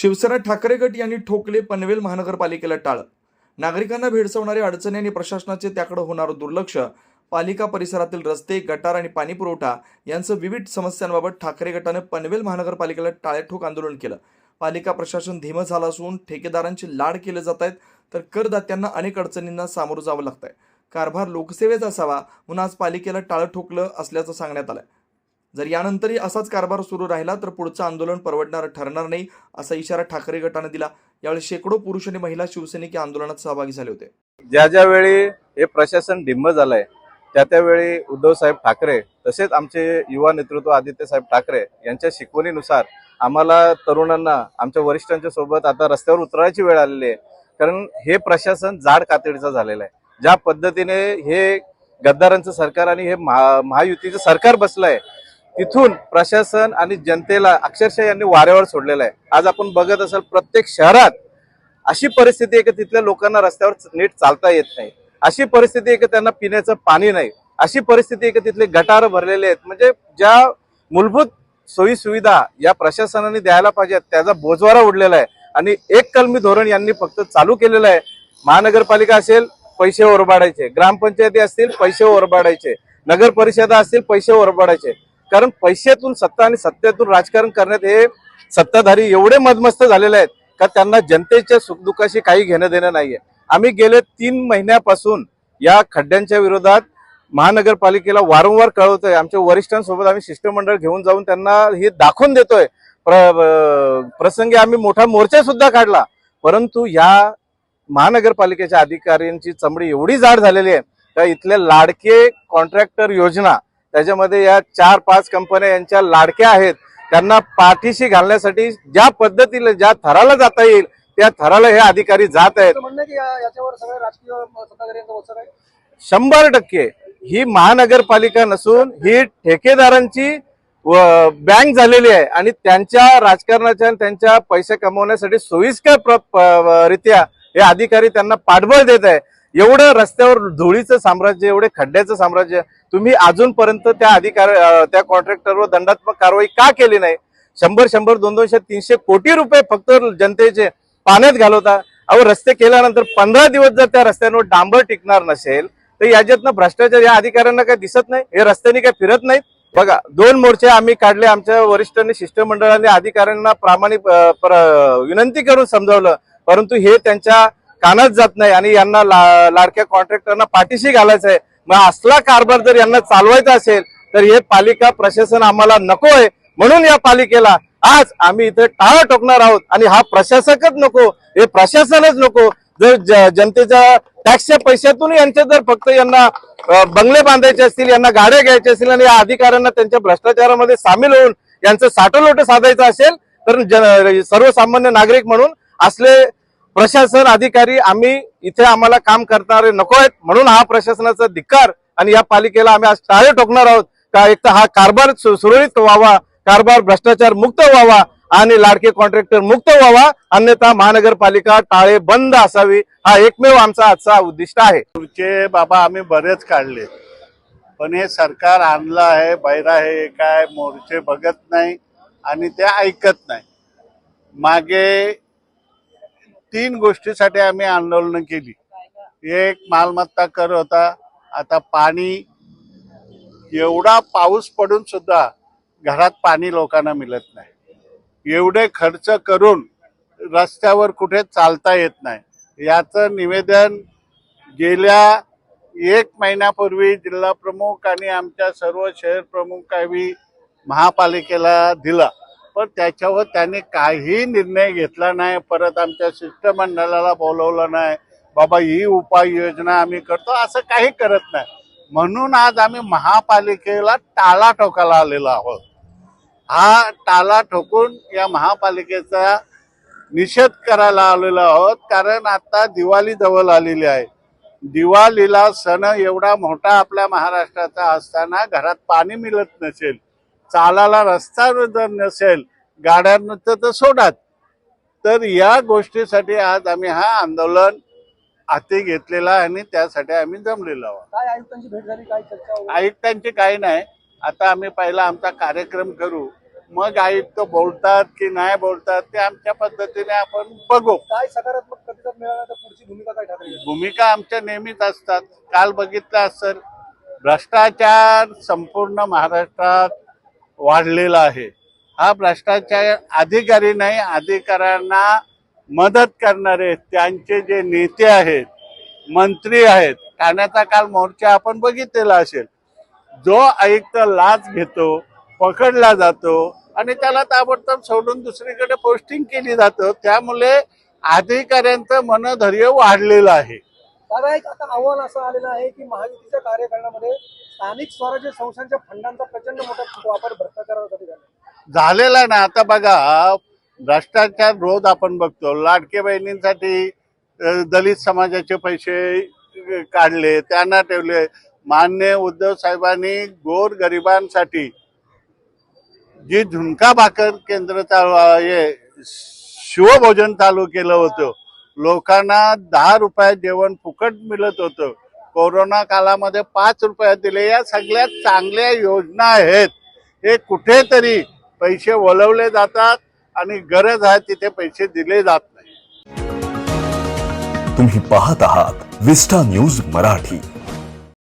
शिवसेना ठाकरे गट यांनी ठोकले पनवेल महानगरपालिकेला टाळ. नागरिकांना भेडसावणारी अडचणी आणि प्रशासनाचे त्याकडे होणारं दुर्लक्ष. पालिका परिसरातील रस्ते गटार आणि पाणी पुरवठा यांसह विविध समस्यांबाबत ठाकरे गटानं पनवेल महानगरपालिकेला टाळ्याठोक आंदोलन केलं. पालिका प्रशासन धीमं झालं असून ठेकेदारांची लाड केले जात आहेत तर करदात्यांना अनेक अडचणींना सामोरं जावं लागतंय. आहे कारभार लोकसेवेचा असावा म्हणून आज पालिकेला टाळं ठोकलं असल्याचं सांगण्यात आलंय. जर यानंतरही असाच कारभार सुरू राहिला तर पुढचं आंदोलन परवडणार ठरणार नाही असा इशारा ठाकरे गटानं दिला. यावेळी शेकडो पुरुष आणि महिला शिवसैनिक या आंदोलनात सहभागी झाले होते. ज्या ज्या वेळी हे प्रशासन डिंब झालंय त्या त्यावेळी उद्धव साहेब ठाकरे तसेच आमचे युवा नेतृत्व आदित्य साहेब ठाकरे यांच्या शिकवणीनुसार आम्हाला तरुणांना आमच्या वरिष्ठांच्या सोबत आता रस्त्यावर उतरायची वेळ आलेली आहे. कारण हे प्रशासन जाड कातडीचं झालेलं आहे. ज्या पद्धतीने हे गद्दारांचं सरकार आणि हे महा महायुतीचं सरकार बसलंय तिथून प्रशासन आणि जनतेला अक्षरशः यांनी वाऱ्यावर सोडलेलं आहे. आज आपण बघत असाल प्रत्येक शहरात अशी परिस्थिती आहे की तिथल्या लोकांना रस्त्यावर नीट चालता येत नाही. अशी परिस्थिती आहे की त्यांना पिण्याचं पाणी नाही. अशी परिस्थिती आहे की तिथले गटार भरलेले आहेत. म्हणजे ज्या मूलभूत सोयी सुविधा या प्रशासनाने द्यायला पाहिजेत त्याचा बोजवारा उडलेला आहे. आणि एक कलमी धोरण यांनी फक्त चालू केलेलं आहे. महानगरपालिका असेल पैसे ओरबाडायचे. ग्रामपंचायती असतील पैसे ओरबाडायचे. नगर परिषदा असतील पैसे ओरबाडायचे. कारण पैशातून सत्ता आणि सत्तेतून राजकारण करण्यात हे सत्ताधारी एवढे मदमस्त झालेले आहेत का त्यांना जनतेच्या सुखदुःखाशी काही घेणं देणं नाहीये. आम्ही गेले तीन महिन्यापासून या खड्ड्यांच्या विरोधात महानगरपालिकेला वारंवार कळवतोय. आमच्या वरिष्ठांसोबत आम्ही शिष्टमंडळ घेऊन जाऊन त्यांना हे दाखवून देतोय. प्र- प्रसंगी आम्ही मोठा मोर्चा सुद्धा काढला. परंतु या महानगरपालिकेच्या अधिकाऱ्यांची चमडी एवढी जाड झालेली आहे. का इथले लाडके कॉन्ट्रॅक्टर योजना त्याच्यामध्ये या चार पाच कंपन्या यांच्या लाडक्या आहेत. त्यांना पाठीशी घालण्यासाठी ज्या पद्धतीने ज्या थराला जाता येईल त्या थराला हे अधिकारी जात आहेत. शंभर टक्के. ही महानगरपालिका नसून ही ठेकेदारांची बँक झालेली आहे. आणि त्यांच्या राजकारणाच्या आणि त्यांच्या पैसे कमवण्यासाठी सोयीस्कर रित्या हे अधिकारी त्यांना पाठबळ देत आहे. एवढं रस्त्यावर धुळीचं साम्राज्य एवढे खड्ड्याचं साम्राज्य तुम्ही अजूनपर्यंत त्या अधिकार त्या कॉन्ट्रॅक्टरवर दंडात्मक कारवाई का केली नाही? शंभर शंभर दोन दोनशे तीनशे कोटी रुपये फक्त जनतेचे पाण्यात घालवता. अहो रस्ते केल्यानंतर पंधरा दिवस जर त्या रस्त्यांवर डांबर टिकणार नसेल तर याच्यातनं भ्रष्टाचार या अधिकाऱ्यांना काही दिसत नाही? हे रस्त्याने काही फिरत नाहीत? बघा दोन मोर्चे आम्ही काढले आमच्या वरिष्ठांनी शिष्टमंडळाने अधिकाऱ्यांना प्रामाणिक विनंती करून समजावलं. परंतु हे त्यांच्या कानात जात नाही आणि यांना ला- लाडक्या कॉन्ट्रॅक्टरना पाठीशी घालायचं आहे मग असला कारभार जर यांना चालवायचा असेल तर हे पालिका प्रशासन आम्हाला नको आहे म्हणून या पालिकेला आज आम्ही इथे टाळा टोकणार आहोत. आणि हा प्रशासकच नको हे प्रशासनच नको. जर जनतेच्या टॅक्सच्या पैशातून यांचे जर फक्त यांना बंगले बांधायचे असतील यांना गाड्या घ्यायच्या असतील आणि या अधिकाऱ्यांना त्यांच्या भ्रष्टाचारामध्ये सामील होऊन यांचं साठलोट साधायचं असेल तर जन- सर्वसामान्य नागरिक म्हणून असले प्रशासन अधिकारी आम्ही इथे आम्हाला काम करणारे नको आहेत. म्हणून हा प्रशासनाचा धिक्कार आणि या पालिकेला आम्ही आज टाळे ठोकणार आहोत. का एक तर हा कारभार सुरळीत व्हावा कारभार भ्रष्टाचार मुक्त व्हावा आणि लाडके कॉन्ट्रॅक्टर मुक्त व्हावा. अन्यथा महानगरपालिका टाळे बंद असावी हा एकमेव आमचा आजचा उद्दिष्ट आहे. तुमचे बाबा आम्ही बरेच काढले. पण हे सरकार आणलं आहे बैरा हे काय मोर्चे बघत नाही आणि ते ऐकत नाही. मागे तीन गोष्टीसाठी आम्ही आंदोलन केली. एक मालमत्ता कर होता. आता पाणी एवढा पाऊस पडून सुद्धा घरात पाणी लोकांना मिळत नाही. एवढे खर्च करून रस्त्यावर कुठे चालता येत नाही. याचं निवेदन गेल्या एक महिन्यापूर्वी जिल्हा प्रमुख आणि आमच्या सर्व शहर प्रमुखांनी महापालिकेला दिला. पण त्याच्यावर त्यांनी काही निर्णय घेतला नाही. परत आमच्या शिष्टमंडळाला बोलवलं नाही. बाबा ही उपाययोजना आम्ही करतो. असं काही करत नाही. म्हणून आज आम्ही महापालिकेला टाळा ठोकायला आलेलो आहोत. हा टाळा ठोकून या महापालिकेचा निषेध करायला आलेलो आहोत. कारण आता दिवाळी जवळ आलेली आहे. दिवाळीला सण एवढा मोठा आपल्या महाराष्ट्राचा असताना घरात पाणी मिळत नसेल चालायला रस्ता जर नसेल गाड्यांना तर सोडात. तर या गोष्टीसाठी आज आम्ही हा आंदोलन हाती घेतलेला आणि त्यासाठी आम्ही जमलेलो आहोत. काय आयुक्तांची भेट झाली? काय चर्चा वगैरे? आयुक्तांची काही नाही. आता आम्ही पहिला आमचा कार्यक्रम करू. मग आयुक्त बोलतात की नाही बोलतात ते आमच्या पद्धतीने आपण बघू. काय सकारात्मक प्रतिसाद मिळाला तर पुढची भूमिका काय ठाकरे भूमिका आमच्या नेहमीच असतात. काल बघितलं असेल भ्रष्टाचार संपूर्ण महाराष्ट्रात वाढलेला आहे. हा भ्रष्टाचार अधिकारी नाही अधिकाऱ्यांना मदत करणारे त्यांचे जे नेते आहेत मंत्री आहेत ठाण्याचा काल मोर्चा आपण बघितलेला असेल. जो आयुक्त लाच घेतो पकडला जातो आणि त्याला ताबडतोब सोडून दुसरीकडे पोस्टिंग केली जातं त्यामुळे अधिकाऱ्यांचं मनधैर्य वाढलेलं आहे. दादा एक आता आव्हान असं आलेलं आहे की महायुतीच्या कार्यकाळामध्ये स्थानिक स्वराज्य संस्थांच्या फंडांचा प्रचंड मोठा वापर भ्रष्टाचारासाठी झाला झालेला ना आता बघा भ्रष्टाचार रोज आपण बघतो. लाडके बहिणींसाठी दलित समाजाचे पैसे काढले त्यांना ठेवले. मान्य उद्धव साहेबांनी गोर गरिबांसाठी जी झुणका भाकर केंद्र चालू हे शिवभोजन चालू केलं होतं. लोकांना दहा रुपयात जेवण फुकट मिळत होतं. कोरोना काळामध्ये पाच रुपयात दिले. या सगळ्यात चांगल्या योजना आहेत. हे कुठेतरी पैसे वळवले जातात आणि गरज आहे तिथे पैसे दिले जात नाही. तुम्ही पाहत आहात विस्टा न्यूज मराठी.